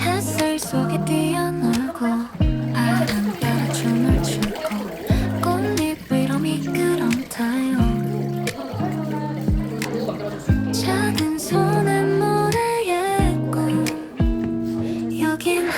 햇살 속에 뛰어놀고 아름다운 춤을 추고 꽃잎 위로 미끄럼 타요 작은 손에 모래에 꽃 여긴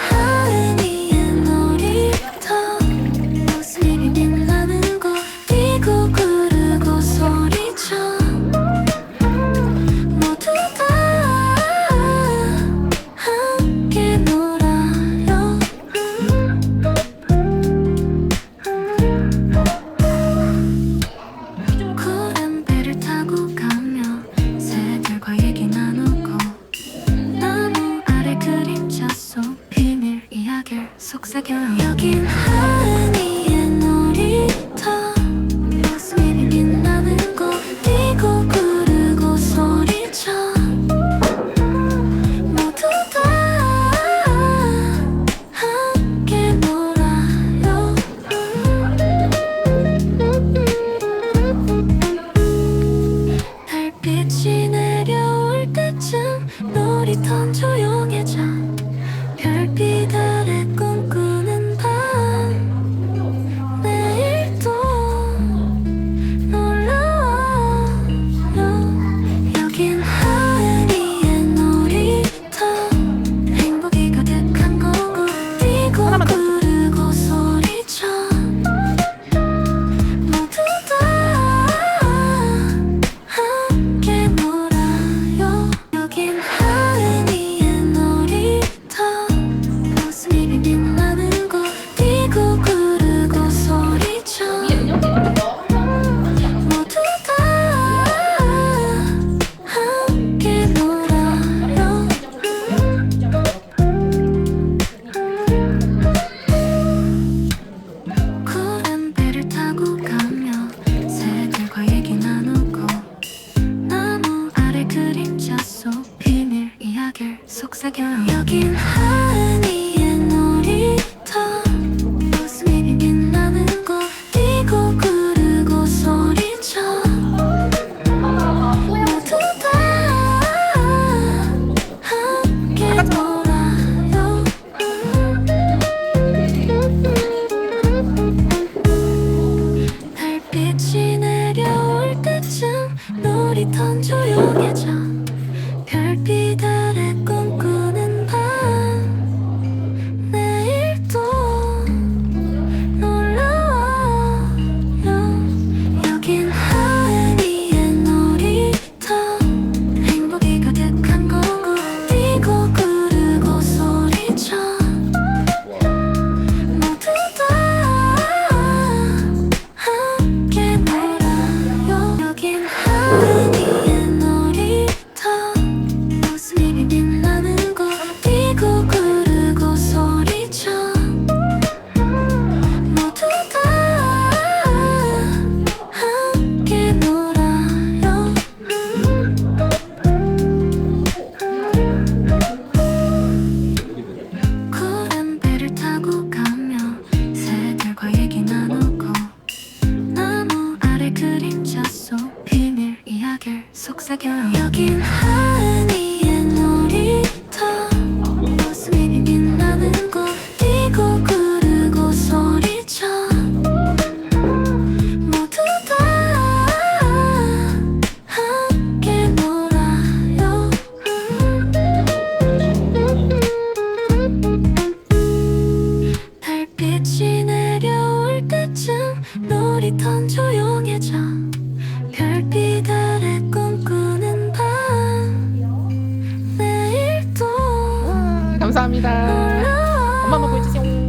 second 속 비밀 이야기를 속삭여. 여긴 하 속삭여. 여긴 하니의 놀이터. 모습이 빛나는 곳 뛰고 구르고 소리쳐. 모두 다 함께 놀아요. 달빛이 내려올 때쯤 놀이터 조용해져. 별빛 아래 꽃 감사합니다. 엄마 먹고 있으세요.